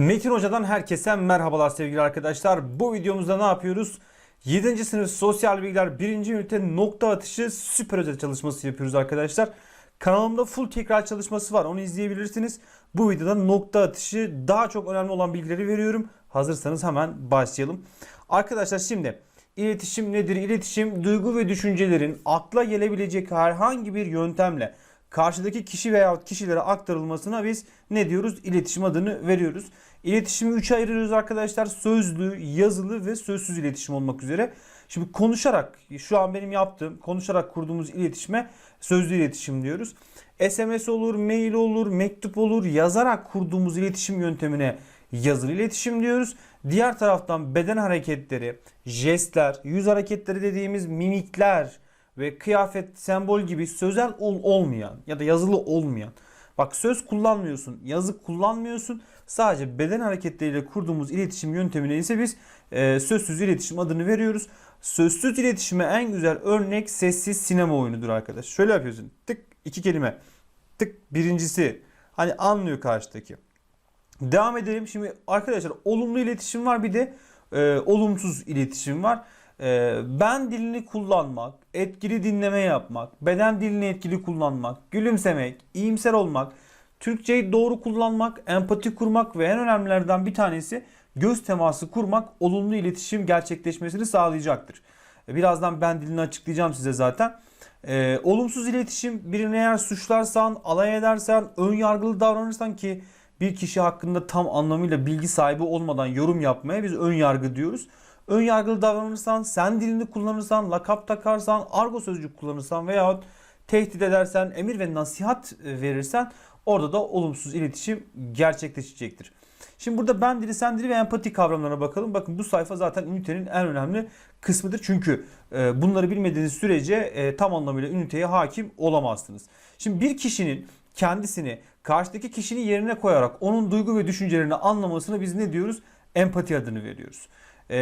Metin Hoca'dan herkese merhabalar sevgili arkadaşlar. Bu videomuzda ne yapıyoruz? 7. sınıf sosyal bilgiler 1. ünite nokta atışı süper özet çalışması yapıyoruz arkadaşlar. Kanalımda full tekrar çalışması var onu izleyebilirsiniz. Bu videoda nokta atışı daha çok önemli olan bilgileri veriyorum. Hazırsanız hemen başlayalım. Arkadaşlar şimdi iletişim nedir? İletişim duygu ve düşüncelerin akla gelebilecek herhangi bir yöntemle karşıdaki kişi veya kişilere aktarılmasına biz ne diyoruz? İletişim adını veriyoruz. İletişimi 3'e ayırıyoruz arkadaşlar. Sözlü, yazılı ve sözsüz iletişim olmak üzere. Şimdi konuşarak, şu an benim yaptığım konuşarak kurduğumuz iletişime sözlü iletişim diyoruz. SMS olur, mail olur, mektup olur, yazarak kurduğumuz iletişim yöntemine yazılı iletişim diyoruz. Diğer taraftan beden hareketleri, jestler, yüz hareketleri dediğimiz mimikler, ve kıyafet, sembol gibi sözel ol olmayan ya da yazılı olmayan. Bak söz kullanmıyorsun, yazı kullanmıyorsun. Sadece beden hareketleriyle kurduğumuz iletişim yöntemine ise biz e, sözsüz iletişim adını veriyoruz. Sözsüz iletişime en güzel örnek sessiz sinema oyunudur arkadaş. Şöyle yapıyorsun. Tık iki kelime. Tık birincisi. Hani anlıyor karşıdaki. Devam edelim. Şimdi arkadaşlar olumlu iletişim var bir de e, olumsuz iletişim var. Ee, ben dilini kullanmak, etkili dinleme yapmak, beden dilini etkili kullanmak, gülümsemek, iyimser olmak, Türkçeyi doğru kullanmak, empati kurmak ve en önemlilerden bir tanesi göz teması kurmak olumlu iletişim gerçekleşmesini sağlayacaktır. Ee, birazdan ben dilini açıklayacağım size zaten. Ee, olumsuz iletişim birini eğer suçlarsan, alay edersen, ön yargılı davranırsan ki bir kişi hakkında tam anlamıyla bilgi sahibi olmadan yorum yapmaya biz ön yargı diyoruz ön yargılı davranırsan, sen dilini kullanırsan, lakap takarsan, argo sözcük kullanırsan veyahut tehdit edersen, emir ve nasihat e, verirsen orada da olumsuz iletişim gerçekleşecektir. Şimdi burada ben dili, sen dili ve empati kavramlarına bakalım. Bakın bu sayfa zaten ünitenin en önemli kısmıdır. Çünkü e, bunları bilmediğiniz sürece e, tam anlamıyla üniteye hakim olamazsınız. Şimdi bir kişinin kendisini karşıdaki kişinin yerine koyarak onun duygu ve düşüncelerini anlamasını biz ne diyoruz? Empati adını veriyoruz. Ee,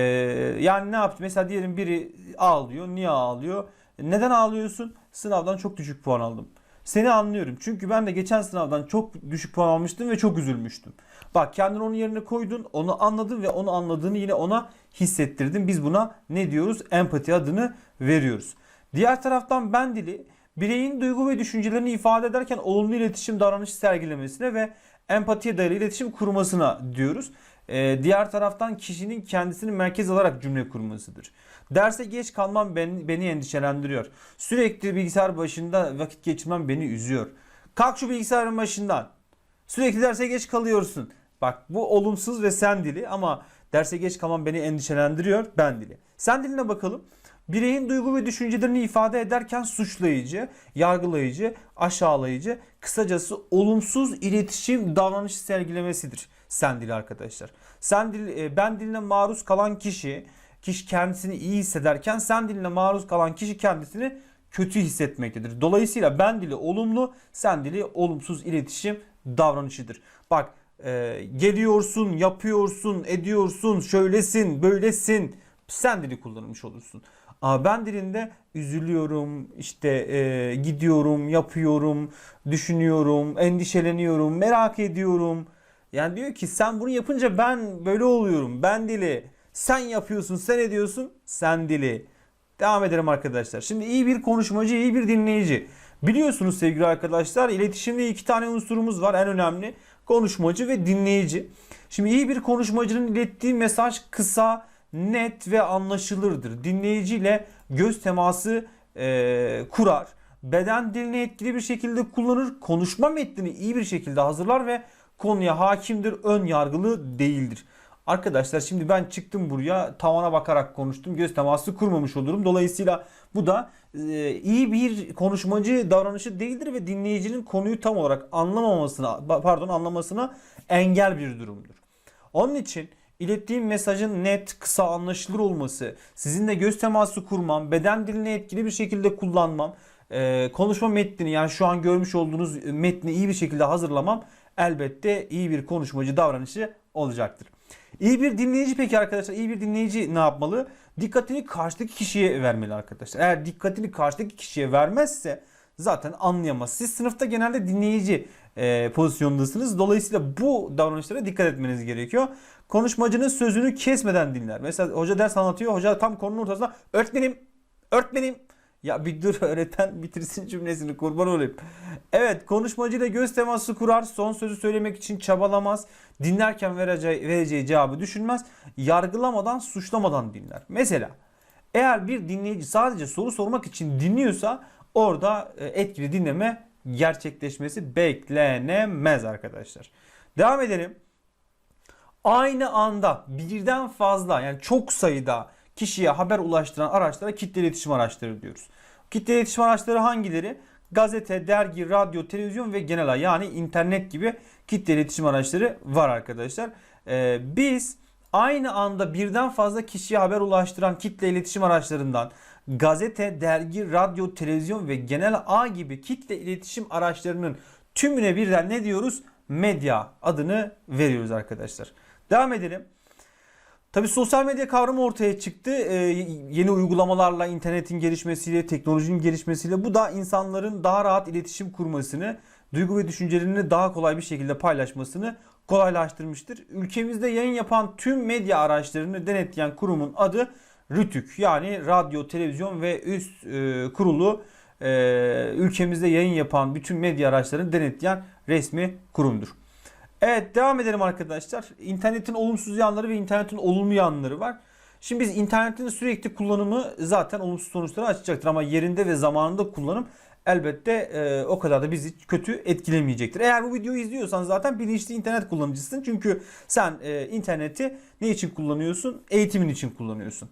yani ne yaptı? Mesela diyelim biri ağlıyor. Niye ağlıyor? Neden ağlıyorsun? Sınavdan çok düşük puan aldım. Seni anlıyorum. Çünkü ben de geçen sınavdan çok düşük puan almıştım ve çok üzülmüştüm. Bak kendini onun yerine koydun, onu anladın ve onu anladığını yine ona hissettirdin. Biz buna ne diyoruz? Empati adını veriyoruz. Diğer taraftan ben dili bireyin duygu ve düşüncelerini ifade ederken olumlu iletişim davranışı sergilemesine ve empatiye dayalı iletişim kurmasına diyoruz. Ee, diğer taraftan kişinin kendisini merkez alarak cümle kurmasıdır. Derse geç kalmam beni, beni endişelendiriyor. Sürekli bilgisayar başında vakit geçirmem beni üzüyor. Kalk şu bilgisayarın başından. Sürekli derse geç kalıyorsun. Bak bu olumsuz ve sen dili ama derse geç kalmam beni endişelendiriyor ben dili. Sen diline bakalım. Bireyin duygu ve düşüncelerini ifade ederken suçlayıcı, yargılayıcı, aşağılayıcı, kısacası olumsuz iletişim davranışı sergilemesidir sen dili arkadaşlar. Sen dil, e, ben diline maruz kalan kişi, kişi kendisini iyi hissederken sen diline maruz kalan kişi kendisini kötü hissetmektedir. Dolayısıyla ben dili olumlu, sen dili olumsuz iletişim davranışıdır. Bak e, geliyorsun, yapıyorsun, ediyorsun, şöylesin, böylesin. Sen dili kullanmış olursun. Ama ben dilinde üzülüyorum, işte e, gidiyorum, yapıyorum, düşünüyorum, endişeleniyorum, merak ediyorum. Yani diyor ki sen bunu yapınca ben böyle oluyorum. Ben dili. Sen yapıyorsun, sen ediyorsun, sen dili. Devam edelim arkadaşlar. Şimdi iyi bir konuşmacı, iyi bir dinleyici. Biliyorsunuz sevgili arkadaşlar iletişimde iki tane unsurumuz var en önemli. Konuşmacı ve dinleyici. Şimdi iyi bir konuşmacının ilettiği mesaj kısa, net ve anlaşılırdır. Dinleyiciyle göz teması e, kurar. Beden dilini etkili bir şekilde kullanır. Konuşma metnini iyi bir şekilde hazırlar ve konuya hakimdir, ön yargılı değildir. Arkadaşlar şimdi ben çıktım buraya tavana bakarak konuştum. Göz teması kurmamış olurum. Dolayısıyla bu da e, iyi bir konuşmacı davranışı değildir ve dinleyicinin konuyu tam olarak anlamamasına pardon anlamasına engel bir durumdur. Onun için ilettiğim mesajın net, kısa, anlaşılır olması, sizinle göz teması kurmam, beden dilini etkili bir şekilde kullanmam, e, konuşma metnini yani şu an görmüş olduğunuz metni iyi bir şekilde hazırlamam elbette iyi bir konuşmacı davranışı olacaktır. İyi bir dinleyici peki arkadaşlar iyi bir dinleyici ne yapmalı? Dikkatini karşıdaki kişiye vermeli arkadaşlar. Eğer dikkatini karşıdaki kişiye vermezse zaten anlayamaz. Siz sınıfta genelde dinleyici e, pozisyondasınız. Dolayısıyla bu davranışlara dikkat etmeniz gerekiyor. Konuşmacının sözünü kesmeden dinler. Mesela hoca ders anlatıyor. Hoca tam konunun ortasında öğretmenim, öğretmenim. Ya bir dur öğreten bitirsin cümlesini kurban olayım. Evet konuşmacıyla göz teması kurar. Son sözü söylemek için çabalamaz. Dinlerken vereceği, vereceği cevabı düşünmez. Yargılamadan, suçlamadan dinler. Mesela eğer bir dinleyici sadece soru sormak için dinliyorsa orada e, etkili dinleme gerçekleşmesi beklenemez arkadaşlar. Devam edelim. Aynı anda birden fazla yani çok sayıda kişiye haber ulaştıran araçlara kitle iletişim araçları diyoruz. Kitle iletişim araçları hangileri? Gazete, dergi, radyo, televizyon ve genel yani internet gibi kitle iletişim araçları var arkadaşlar. Ee, biz aynı anda birden fazla kişiye haber ulaştıran kitle iletişim araçlarından gazete, dergi, radyo, televizyon ve genel ağ gibi kitle iletişim araçlarının tümüne birden ne diyoruz? Medya adını veriyoruz arkadaşlar. Devam edelim. Tabii sosyal medya kavramı ortaya çıktı. Ee, yeni uygulamalarla, internetin gelişmesiyle, teknolojinin gelişmesiyle bu da insanların daha rahat iletişim kurmasını, duygu ve düşüncelerini daha kolay bir şekilde paylaşmasını kolaylaştırmıştır. Ülkemizde yayın yapan tüm medya araçlarını denetleyen kurumun adı RTÜK yani Radyo, Televizyon ve Üst e, Kurulu e, ülkemizde yayın yapan bütün medya araçlarını denetleyen resmi kurumdur. Evet devam edelim arkadaşlar. İnternetin olumsuz yanları ve internetin olumlu yanları var. Şimdi biz internetin sürekli kullanımı zaten olumsuz sonuçları açacaktır ama yerinde ve zamanında kullanım elbette e, o kadar da bizi kötü etkilemeyecektir. Eğer bu videoyu izliyorsan zaten bilinçli internet kullanıcısın. Çünkü sen e, interneti ne için kullanıyorsun? Eğitimin için kullanıyorsun.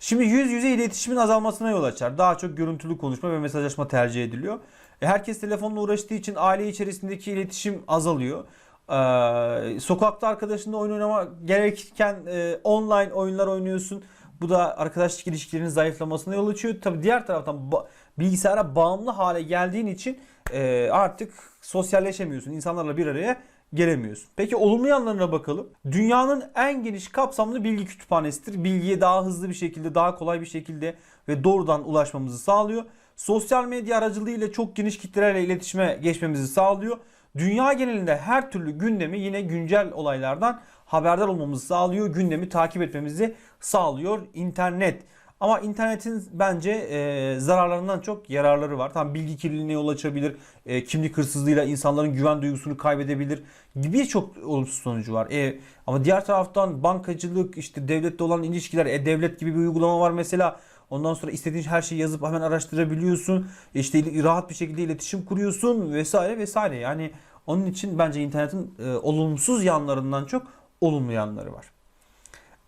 Şimdi yüz yüze iletişimin azalmasına yol açar. Daha çok görüntülü konuşma ve mesajlaşma tercih ediliyor. E, herkes telefonla uğraştığı için aile içerisindeki iletişim azalıyor. Ee, sokakta arkadaşınla oyun oynama gerekirken e, online oyunlar oynuyorsun. Bu da arkadaşlık ilişkilerinin zayıflamasına yol açıyor. Tabi diğer taraftan ba- bilgisayara bağımlı hale geldiğin için e, artık sosyalleşemiyorsun. İnsanlarla bir araya gelemiyorsun. Peki olumlu yanlarına bakalım. Dünyanın en geniş kapsamlı bilgi kütüphanesidir. Bilgiye daha hızlı bir şekilde, daha kolay bir şekilde ve doğrudan ulaşmamızı sağlıyor. Sosyal medya aracılığıyla çok geniş kitlelerle iletişime geçmemizi sağlıyor. Dünya genelinde her türlü gündemi yine güncel olaylardan haberdar olmamızı sağlıyor. Gündemi takip etmemizi sağlıyor internet. Ama internetin bence e, zararlarından çok yararları var. Tam bilgi kirliliğine yol açabilir, e, kimlik hırsızlığıyla insanların güven duygusunu kaybedebilir. Birçok olumsuz sonucu var. E, ama diğer taraftan bankacılık, işte devlette olan ilişkiler, e-devlet gibi bir uygulama var mesela. Ondan sonra istediğin her şeyi yazıp hemen araştırabiliyorsun. İşte rahat bir şekilde iletişim kuruyorsun vesaire vesaire. Yani onun için bence internetin e, olumsuz yanlarından çok olumlu yanları var.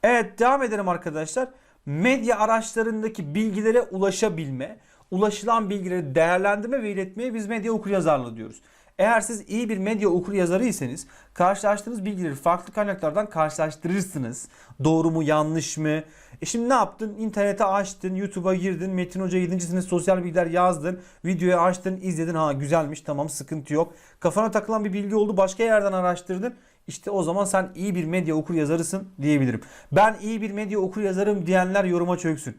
Evet devam edelim arkadaşlar. Medya araçlarındaki bilgilere ulaşabilme, ulaşılan bilgileri değerlendirme ve iletmeye biz medya okuryazarlığı diyoruz. Eğer siz iyi bir medya okur yazarıysanız karşılaştığınız bilgileri farklı kaynaklardan karşılaştırırsınız. Doğru mu yanlış mı? E şimdi ne yaptın? İnternete açtın, YouTube'a girdin, Metin Hoca 7. sınıf sosyal bilgiler yazdın, videoyu açtın, izledin. Ha güzelmiş tamam sıkıntı yok. Kafana takılan bir bilgi oldu başka yerden araştırdın. İşte o zaman sen iyi bir medya okur yazarısın diyebilirim. Ben iyi bir medya okur yazarım diyenler yoruma çöksün.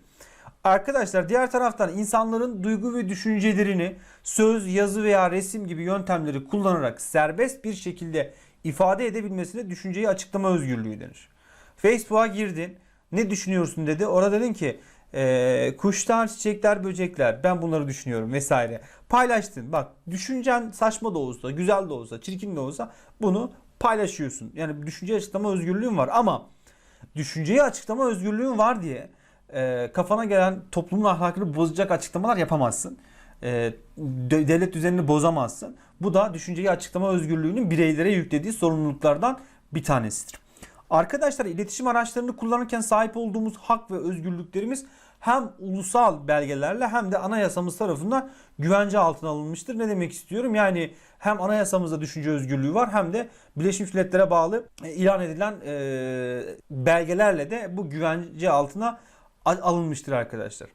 Arkadaşlar diğer taraftan insanların duygu ve düşüncelerini söz, yazı veya resim gibi yöntemleri kullanarak serbest bir şekilde ifade edebilmesine düşünceyi açıklama özgürlüğü denir. Facebook'a girdin, ne düşünüyorsun dedi. Orada dedin ki e, kuşlar, çiçekler, böcekler ben bunları düşünüyorum vesaire. Paylaştın. Bak düşüncen saçma da olsa, güzel de olsa, çirkin de olsa bunu paylaşıyorsun. Yani düşünce açıklama özgürlüğün var ama düşünceyi açıklama özgürlüğün var diye e, kafana gelen toplumun ahlakını bozacak açıklamalar yapamazsın. E, devlet düzenini bozamazsın. Bu da düşünceyi açıklama özgürlüğünün bireylere yüklediği sorumluluklardan bir tanesidir. Arkadaşlar iletişim araçlarını kullanırken sahip olduğumuz hak ve özgürlüklerimiz hem ulusal belgelerle hem de anayasamız tarafından güvence altına alınmıştır. Ne demek istiyorum? Yani hem anayasamızda düşünce özgürlüğü var hem de Birleşmiş Milletler'e bağlı e, ilan edilen e, belgelerle de bu güvence altına alınmıştır arkadaşlar.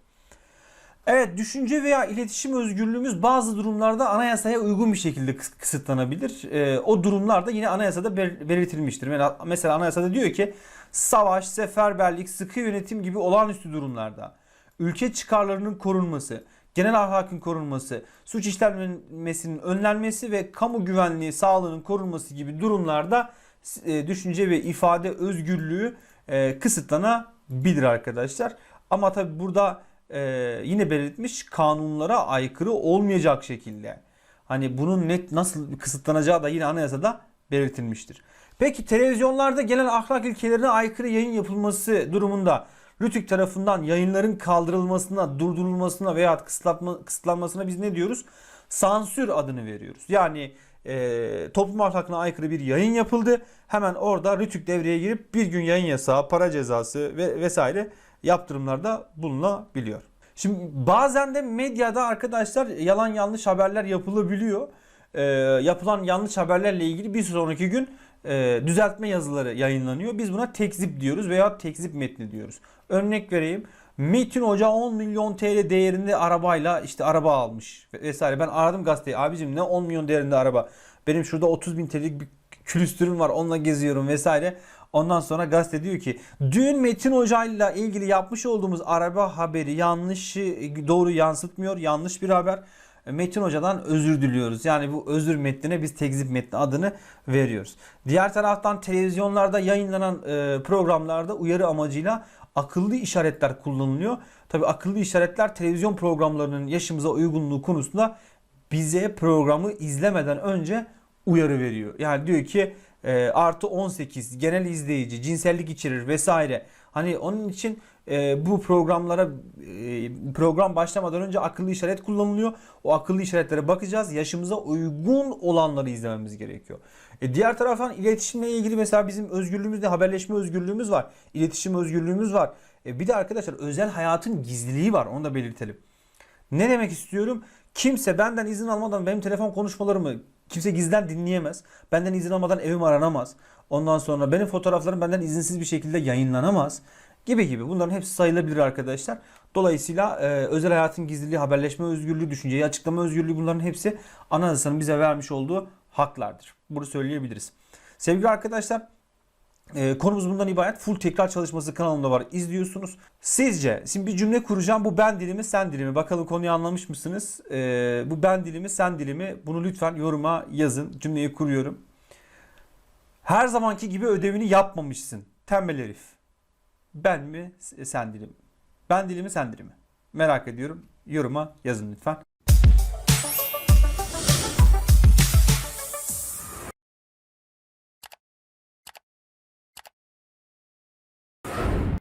Evet düşünce veya iletişim özgürlüğümüz bazı durumlarda anayasaya uygun bir şekilde kısıtlanabilir. Ee, o durumlarda yine anayasada belirtilmiştir. Mesela anayasada diyor ki savaş, seferberlik, sıkı yönetim gibi olağanüstü durumlarda ülke çıkarlarının korunması, genel ahlakın korunması, suç işlenmesinin önlenmesi ve kamu güvenliği, sağlığının korunması gibi durumlarda e, düşünce ve ifade özgürlüğü e, kısıtlanabilir arkadaşlar. Ama tabi burada e, yine belirtmiş kanunlara aykırı olmayacak şekilde. Hani bunun net nasıl kısıtlanacağı da yine anayasada belirtilmiştir. Peki televizyonlarda gelen ahlak ilkelerine aykırı yayın yapılması durumunda Rütük tarafından yayınların kaldırılmasına, durdurulmasına veya kısıtlanma, kısıtlanmasına biz ne diyoruz? Sansür adını veriyoruz. Yani e, toplum ahlakına aykırı bir yayın yapıldı. Hemen orada Rütük devreye girip bir gün yayın yasağı, para cezası ve vesaire yaptırımlarda bulunabiliyor. Şimdi bazen de medyada arkadaşlar yalan yanlış haberler yapılabiliyor. E, yapılan yanlış haberlerle ilgili bir sonraki gün e, düzeltme yazıları yayınlanıyor. Biz buna tekzip diyoruz veya tekzip metni diyoruz. Örnek vereyim. Metin Hoca 10 milyon TL değerinde arabayla işte araba almış vesaire. Ben aradım gazeteyi. Abicim ne 10 milyon değerinde araba? Benim şurada 30 bin TL'lik bir külüstürüm var. Onunla geziyorum vesaire. Ondan sonra gazete diyor ki dün Metin Hoca ile ilgili yapmış olduğumuz araba haberi yanlışı doğru yansıtmıyor. Yanlış bir haber. Metin Hoca'dan özür diliyoruz. Yani bu özür metnine biz tekzip metni adını veriyoruz. Diğer taraftan televizyonlarda yayınlanan e, programlarda uyarı amacıyla akıllı işaretler kullanılıyor. Tabi akıllı işaretler televizyon programlarının yaşımıza uygunluğu konusunda bize programı izlemeden önce uyarı veriyor. Yani diyor ki e, artı 18 genel izleyici cinsellik içerir vesaire. Hani onun için e, bu programlara program başlamadan önce akıllı işaret kullanılıyor. O akıllı işaretlere bakacağız. Yaşımıza uygun olanları izlememiz gerekiyor. E, diğer taraftan iletişimle ilgili mesela bizim özgürlüğümüzde haberleşme özgürlüğümüz var. İletişim özgürlüğümüz var. E, bir de arkadaşlar özel hayatın gizliliği var. Onu da belirtelim. Ne demek istiyorum? Kimse benden izin almadan benim telefon konuşmalarımı kimse gizden dinleyemez. Benden izin almadan evim aranamaz. Ondan sonra benim fotoğraflarım benden izinsiz bir şekilde yayınlanamaz gibi gibi. Bunların hepsi sayılabilir arkadaşlar. Dolayısıyla e, özel hayatın gizliliği, haberleşme özgürlüğü, düşünceyi açıklama özgürlüğü bunların hepsi anayasanın bize vermiş olduğu haklardır. Bunu söyleyebiliriz. Sevgili arkadaşlar e, konumuz bundan ibaret. Full tekrar çalışması kanalımda var. İzliyorsunuz. Sizce şimdi bir cümle kuracağım. Bu ben dilimi sen dilimi. Bakalım konuyu anlamış mısınız? E, bu ben dilimi sen dilimi. Bunu lütfen yoruma yazın. Cümleyi kuruyorum. Her zamanki gibi ödevini yapmamışsın. Tembel herif. Ben mi sen dilim? Ben dilimi sen dilimi. Merak ediyorum. Yoruma yazın lütfen.